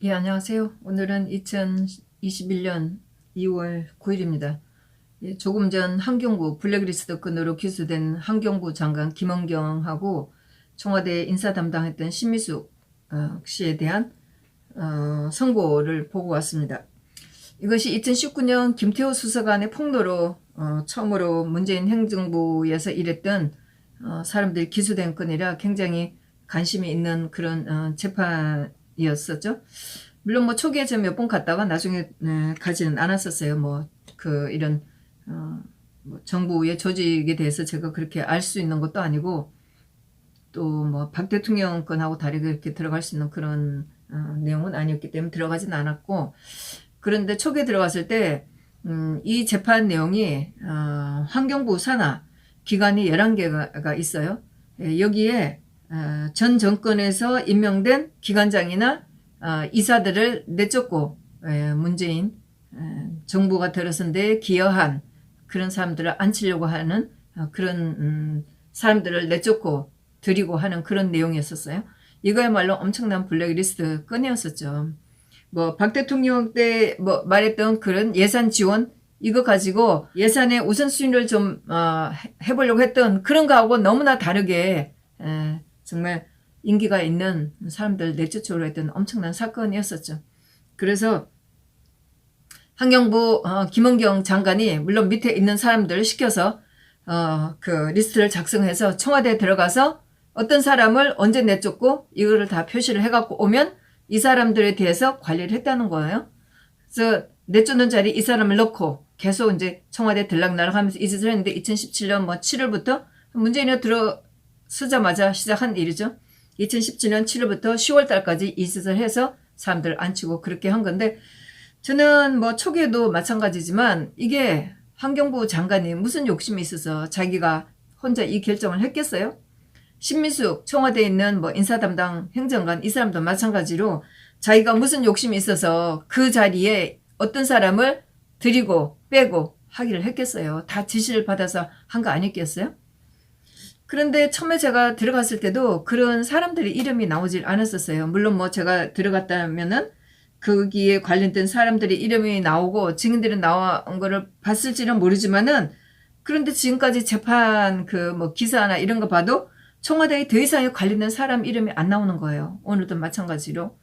예, 안녕하세요. 오늘은 2021년 2월 9일입니다. 예, 조금 전 환경부 블랙리스트 건으로 기소된 환경부 장관 김원경하고 청와대 인사 담당했던 신미숙 어, 씨에 대한 어, 선고를 보고 왔습니다. 이것이 2019년 김태호 수사관의 폭로로 어, 처음으로 문재인 행정부에서 일했던 어, 사람들이 기소된 건이라 굉장히 관심이 있는 그런 어, 재판 이었었죠. 물론 뭐 초기에 좀몇번 갔다가 나중에 네, 가지는 않았었어요. 뭐 그 이런 어, 뭐 정부의 조직에 대해서 제가 그렇게 알 수 있는 것도 아니고 또 뭐 박 대통령 건하고 다르게 이렇게 들어갈 수 있는 그런 어, 내용은 아니었기 때문에 들어가진 않았고 그런데 초기에 들어갔을 때 음, 이 재판 내용이 어, 환경부 산하 기관이 11개가 있어요. 예, 여기에 어, 전 정권에서 임명된 기관장이나 어, 이사들을 내쫓고 예, 문재인 에, 정부가 들어선 데 기여한 그런 사람들을 앉히려고 하는 어, 그런 음, 사람들을 내쫓고 드리고 하는 그런 내용이었었어요. 이거야말로 엄청난 블랙리스트 건이었었죠. 뭐 박 대통령 때 뭐 말했던 그런 예산 지원 이거 가지고 예산의 우선순위를 좀 어, 해- 해보려고 했던 그런 거하고 너무나 다르게 에, 정말 인기가 있는 사람들 내쫓으려 했던 엄청난 사건이었었죠. 그래서 환경부 어, 김원경 장관이 물론 밑에 있는 사람들을 시켜서 어, 그 리스트를 작성해서 청와대에 들어가서 어떤 사람을 언제 내쫓고 이거를 다 표시를 해갖고 오면 이 사람들에 대해서 관리를 했다는 거예요. 그래서 내쫓는 자리 이 사람을 넣고 계속 이제 청와대 들락날락 하면서 이 짓을 했는데 2017년 뭐 7월부터 문재인이 들어 서자마자 시작한 일이죠. 2017년 7월부터 10월 달까지 이 짓을 해서 사람들 앉히고 그렇게 한 건데 저는 뭐 초기에도 마찬가지지만 이게 환경부 장관이 무슨 욕심이 있어서 자기가 혼자 이 결정을 했겠어요? 신미숙 청와대에 있는 뭐 인사 담당 행정관 이 사람도 마찬가지로 자기가 무슨 욕심이 있어서 그 자리에 어떤 사람을 들이고 빼고 하기를 했겠어요. 다 지시를 받아서 한 거 아니겠어요? 그런데 처음에 제가 들어갔을 때도 그런 사람들의 이름이 나오질 않았었어요. 물론 뭐 제가 들어갔다면은 거기에 관련된 사람들의 이름이 나오고 증인들이 나온 거를 봤을지는 모르지만은 그런데 지금까지 재판 그 뭐 기사나 이런 거 봐도 청와대에 더 이상의 관련된 사람 이름이 안 나오는 거예요. 오늘도 마찬가지로.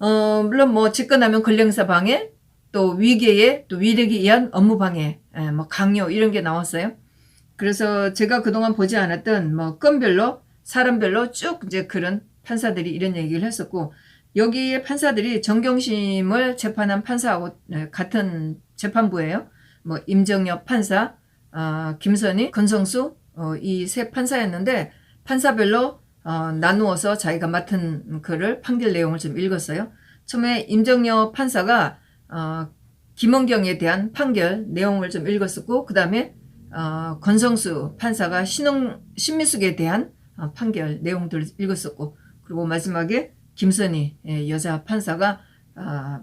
어, 물론 뭐 집권하면 권력사 방해, 또 위계에, 또 위력에 의한 업무 방해, 예, 뭐 강요 이런 게 나왔어요. 그래서 제가 그동안 보지 않았던 뭐 건별로 사람별로 쭉 이제 그런 판사들이 이런 얘기를 했었고 여기에 판사들이 정경심을 재판한 판사하고 네, 같은 재판부예요. 뭐 임정엽 판사, 어, 김선희, 권성수 어, 이 세 판사였는데 판사별로 어, 나누어서 자기가 맡은 글을 판결 내용을 좀 읽었어요. 처음에 임정엽 판사가 어, 김원경에 대한 판결 내용을 좀 읽었었고 그 다음에 어, 권성수 판사가 신홍, 신미숙에 대한 어, 판결 내용들을 읽었었고 그리고 마지막에 김선희 예, 여자 판사가 아,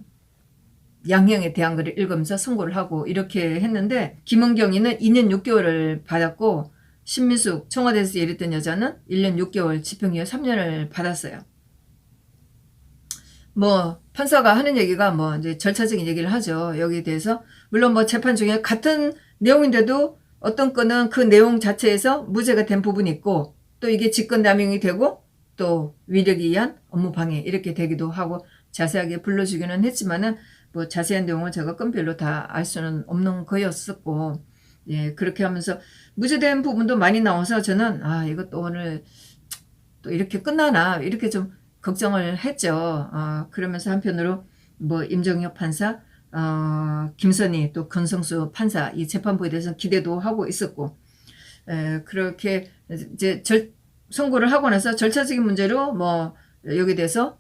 양형에 대한 것을 읽으면서 선고를 하고 이렇게 했는데 김은경이는 2년 6개월을 받았고 신미숙 청와대에서 일했던 여자는 1년 6개월 집행유예 3년을 받았어요. 뭐 판사가 하는 얘기가 뭐 이제 절차적인 얘기를 하죠. 여기에 대해서 물론 뭐 재판 중에 같은 내용인데도 어떤 건은 그 내용 자체에서 무죄가 된 부분이 있고 또 이게 직권남용이 되고 또 위력에 의한 업무 방해 이렇게 되기도 하고 자세하게 불러주기는 했지만은 뭐 자세한 내용은 제가 건별로 다 알 수는 없는 거였었고 예 그렇게 하면서 무죄된 부분도 많이 나와서 저는 아 이것도 오늘 또 이렇게 끝나나 이렇게 좀 걱정을 했죠. 아 그러면서 한편으로 뭐 임정혁 판사, 어, 김선희 또 권성수 판사 이 재판부에 대해서 기대도 하고 있었고 에, 그렇게 이제 절, 선고를 하고 나서 절차적인 문제로 뭐 여기 대해서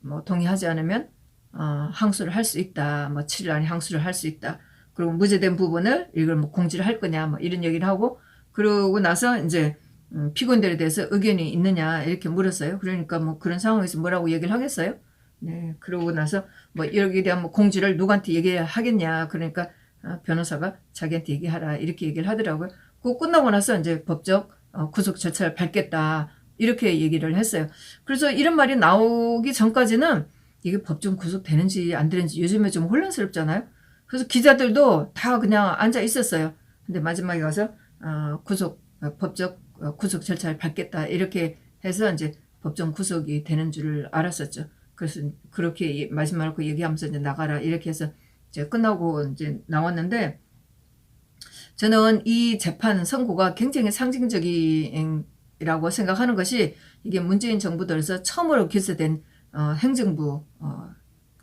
뭐 동의하지 않으면 어, 항소를 할 수 있다. 뭐 7일 안에 항소를 할 수 있다. 그리고 무죄된 부분을 이걸 뭐 공지를 할 거냐 뭐 이런 얘기를 하고 그러고 나서 이제 음, 피고인들에 대해서 의견이 있느냐 이렇게 물었어요. 그러니까 뭐 그런 상황에서 뭐라고 얘기를 하겠어요? 네, 그러고 나서 뭐 여기에 대한 뭐 공지를 누구한테 얘기하겠냐. 그러니까 어, 변호사가 자기한테 얘기하라 이렇게 얘기를 하더라고요. 그거 끝나고 나서 이제 법적 어, 구속 절차를 밟겠다 이렇게 얘기를 했어요. 그래서 이런 말이 나오기 전까지는 이게 법정 구속되는지 안 되는지 요즘에 좀 혼란스럽잖아요. 그래서 기자들도 다 그냥 앉아 있었어요. 근데 마지막에 가서 어, 구속 어, 법적 어, 구속 절차를 밟겠다 이렇게 해서 이제 법정 구속이 되는 줄을 알았었죠. 그래서 그렇게 예- 마지막으로 얘기하면서 이제 나가라 이렇게 해서 이제 끝나고 이제 나왔는데 저는 이 재판 선고가 굉장히 상징적이라고 생각하는 것이 이게 문재인 정부 들어서 처음으로 기소된 어, 행정부 어,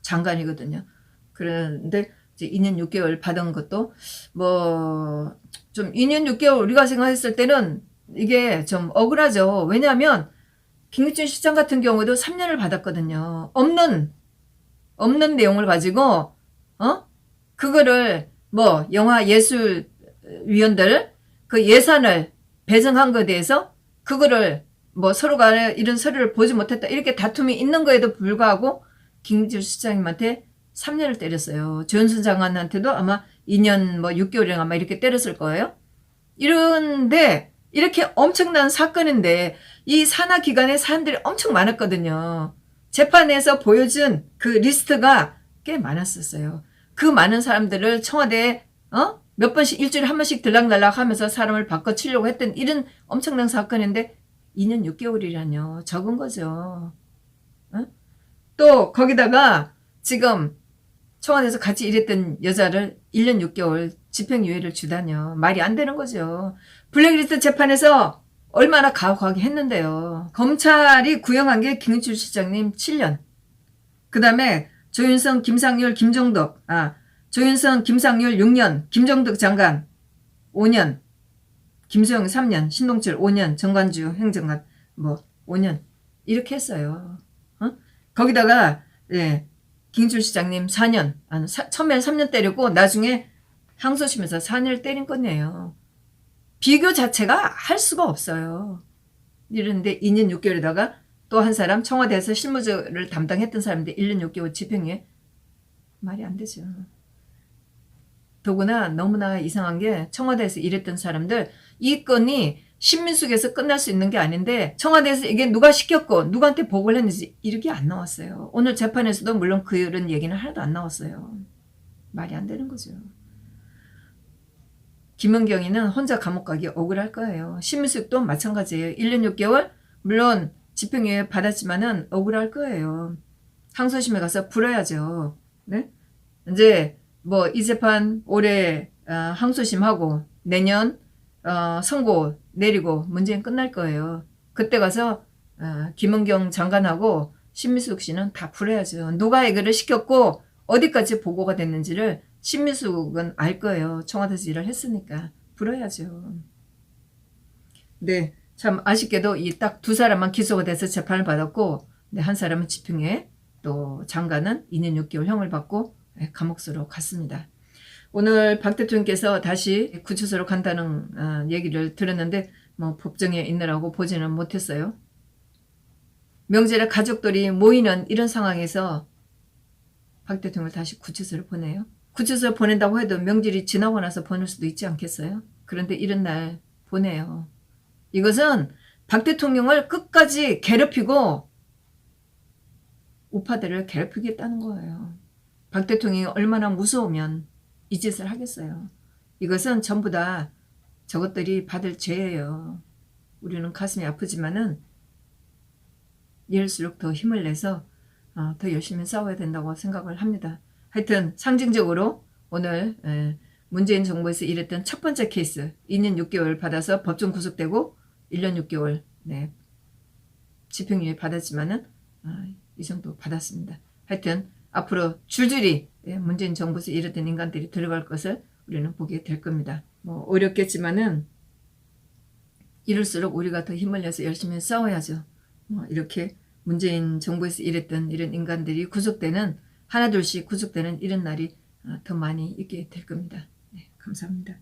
장관이거든요. 그런데 이제 2년 6개월 받은 것도 뭐 좀 2년 6개월 우리가 생각했을 때는 이게 좀 억울하죠. 왜냐하면 김기춘 시장 같은 경우도 3년을 받았거든요. 없는 없는 내용을 가지고 어 그거를 뭐 영화 예술 위원들 그 예산을 배정한 거에 대해서 그거를 뭐 서로 간에 이런 서류를 보지 못했다 이렇게 다툼이 있는 거에도 불구하고 김기춘 시장님한테 3년을 때렸어요. 조현순 장관한테도 아마 2년 뭐 6개월이나 아마 이렇게 때렸을 거예요. 이런데 이렇게 엄청난 사건인데 이 산하 기관에 사람들이 엄청 많았거든요. 재판에서 보여준 그 리스트가 꽤 많았었어요. 그 많은 사람들을 청와대에 어? 몇 번씩 일주일에 한 번씩 들락날락 하면서 사람을 바꿔치려고 했던 이런 엄청난 사건인데 2년 6개월이라뇨. 적은 거죠. 어? 또 거기다가 지금 청와대에서 같이 일했던 여자를 1년 6개월 집행유예를 주다뇨. 말이 안 되는 거죠. 블랙리스트 재판에서 얼마나 가혹하게 했는데요. 검찰이 구형한 게 김은출 시장님 7년. 그 다음에 조윤성, 김상률, 김종덕. 아, 조윤성, 김상률 6년. 김종덕 장관 5년. 김수영 3년. 신동철 5년. 정관주 행정관 뭐 5년. 이렇게 했어요. 어? 거기다가 예, 김인출 시장님 4년. 아, 사, 처음엔 3년 때리고 나중에 항소심에서 4년을 때린 거네요. 비교 자체가 할 수가 없어요. 이런데 2년 6개월에다가 또 한 사람 청와대에서 실무를 담당했던 사람인데 1년 6개월 집행유예 말이 안 되죠. 더구나 너무나 이상한 게 청와대에서 일했던 사람들 이 건이 신민숙에서 끝날 수 있는 게 아닌데 청와대에서 이게 누가 시켰고 누구한테 보고를 했는지 이렇게 안 나왔어요. 오늘 재판에서도 물론 그런 얘기는 하나도 안 나왔어요. 말이 안 되는 거죠. 김은경이는 혼자 감옥 가기 억울할 거예요. 신민숙도 마찬가지예요. 1년 6개월 물론 집행유예 받았지만은 억울할 거예요. 항소심에 가서 불어야죠. 네? 이제 뭐 이 재판 올해 어, 항소심하고 내년 어, 선고 내리고 문제는 끝날 거예요. 그때 가서 어, 김은경 장관하고 신미숙 씨는 다 풀어야죠. 누가 이거를 시켰고 어디까지 보고가 됐는지를 신미숙은 알 거예요. 청와대에서 일을 했으니까 풀어야죠. 네, 참 아쉽게도 이 딱 두 사람만 기소가 돼서 재판을 받았고 네, 한 사람은 집행유예 또 장관은 2년 6개월 형을 받고 네, 감옥수로 갔습니다. 오늘 박 대통령께서 다시 구치소로 간다는 어, 얘기를 들었는데 뭐 법정에 있느라고 보지는 못했어요. 명절에 가족들이 모이는 이런 상황에서 박 대통령을 다시 구치소로 보내요. 구치소로 보낸다고 해도 명절이 지나고 나서 보낼 수도 있지 않겠어요? 그런데 이런 날 보내요. 이것은 박 대통령을 끝까지 괴롭히고 우파들을 괴롭히겠다는 거예요. 박 대통령이 얼마나 무서우면 이 짓을 하겠어요. 이것은 전부 다 저것들이 받을 죄예요. 우리는 가슴이 아프지만은 이럴수록 더 힘을 내서 어, 더 열심히 싸워야 된다고 생각을 합니다. 하여튼 상징적으로 오늘 에, 문재인 정부에서 일했던 첫 번째 케이스 2년 6개월 받아서 법정 구속되고 1년 6개월 네, 집행유예 받았지만은 아, 이 정도 받았습니다. 하여튼 앞으로 줄줄이 예, 문재인 정부에서 일했던 인간들이 들어갈 것을 우리는 보게 될 겁니다. 뭐 어렵겠지만은 이럴수록 우리가 더 힘을 내서 열심히 싸워야죠. 뭐 이렇게 문재인 정부에서 일했던 이런 인간들이 구속되는 하나둘씩 구속되는 이런 날이 어, 더 많이 있게 될 겁니다. 네, 감사합니다.